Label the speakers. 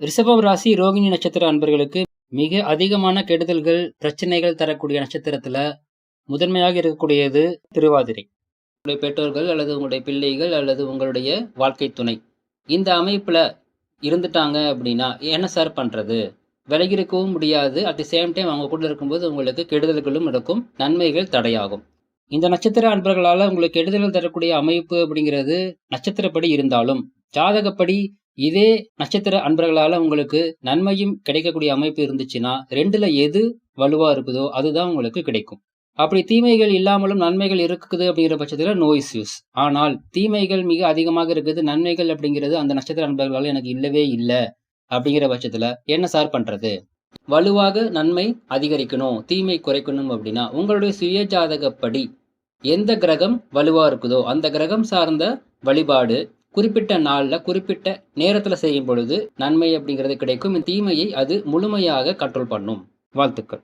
Speaker 1: ரிஷபம் ராசி ரோகிணி நட்சத்திர அன்பர்களுக்கு மிக அதிகமான கெடுதல்கள் பிரச்சனைகள் தரக்கூடிய நட்சத்திரத்துல முதன்மையாக இருக்கக்கூடியது திருவாதிரை. உங்களுடைய பெற்றோர்கள் அல்லது உங்களுடைய பிள்ளைகள் அல்லது உங்களுடைய வாழ்க்கை துணை. இந்த அமைப்புல இருந்துட்டாங்க அப்படின்னா என்ன சார் பண்றது? விலகி இருக்கவும் முடியாது. அட் தி சேம் டைம் அவங்க கூட இருக்கும்போது உங்களுக்கு கெடுதல்களும் நடக்கும். நன்மைகள் தடையாகும். இந்த நட்சத்திர அன்பர்களால் உங்களுக்கு கெடுதல்கள் தரக்கூடிய அமைப்பு அப்படிங்கிறது நட்சத்திரப்படி இருந்தாலும் ஜாதகப்படி இதே நட்சத்திர அன்பர்களால் உங்களுக்கு நன்மையும் கிடைக்கக்கூடிய அமைப்பு இருந்துச்சுன்னா ரெண்டுல எது வலுவா இருக்குதோ அதுதான் உங்களுக்கு கிடைக்கும். அப்படி தீமைகள் இல்லாமலும் நன்மைகள் இருக்குது அப்படிங்கிற பட்சத்தில் நோ இஸ்யூஸ் ஆனால் தீமைகள் மிக அதிகமாக இருக்குது நன்மைகள் அப்படிங்கிறது அந்த நட்சத்திர அன்பர்களால் எனக்கு இல்லவே இல்லை அப்படிங்கிற பட்சத்தில் என்ன சார் பண்ணுறது வலுவாக நன்மை அதிகரிக்கணும் தீமை குறைக்கணும் அப்படின்னா உங்களுடைய சுய ஜாதகப்படி எந்த கிரகம் வலுவாக இருக்குதோ அந்த கிரகம் சார்ந்த வழிபாடு குறிப்பிட்ட நாளில் குறிப்பிட்ட நேரத்தில் செய்யும் பொழுது நன்மை அப்படிங்கிறது கிடைக்கும். தீமையை அது முழுமையாக கண்ட்ரோல் பண்ணும். வாழ்த்துக்கள்.